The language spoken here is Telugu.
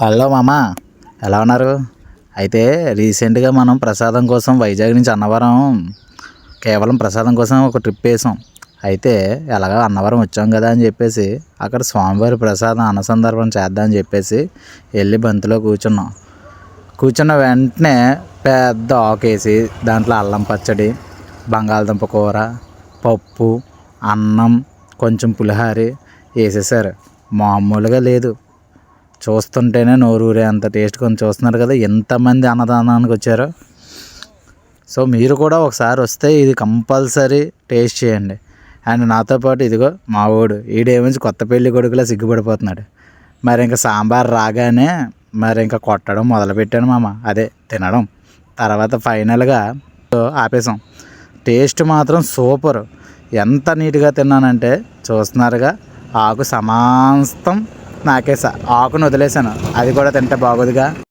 హలో మామ ఎలా ఉన్నారు? అయితే రీసెంట్గా మనం ప్రసాదం కోసం వైజాగ్ నుంచి అన్నవరం కేవలం ప్రసాదం కోసం ఒక ట్రిప్ వేసాం. అయితే ఎలాగో అన్నవరం వచ్చాం కదా అని చెప్పేసి అక్కడ స్వామివారి ప్రసాదం అన్నసందర్భం చేద్దాం అని చెప్పేసి వెళ్ళి బంతిలో కూర్చున్నాం. కూర్చున్న వెంటనే పెద్ద ఆకేసి దాంట్లో అల్లం పచ్చడి బంగాళదుంప కూర పప్పు అన్నం కొంచెం పులిహారి వేసేసారు. మామూలుగా లేదు. చూస్తుంటేనే నోరు ఊరే అంత టేస్ట్ కొంచెం చూస్తున్నారు కదా ఎంతమంది అన్నదానానికి వచ్చారో. సో మీరు కూడా ఒకసారి వస్తే ఇది కంపల్సరీ టేస్ట్ చేయండి. అండ్ నాతో పాటు ఇదిగో మా ఊడు ఈడేమించి కొత్త పెళ్ళి కొడుకులా సిగ్గుపడిపోతున్నాడు. మరి ఇంకా సాంబార్ రాగానే మరి ఇంకా కొట్టడం మొదలుపెట్టాను మామ అదే తినడం. తర్వాత ఫైనల్గా ఆపేసాం. టేస్ట్ మాత్రం సూపర్. ఎంత నీట్గా తిన్నానంటే చూస్తున్నారుగా ఆకు సమాంతం నాకేసా ఆకును వదిలేసాను అది కూడా తింటే బాగోదుగా.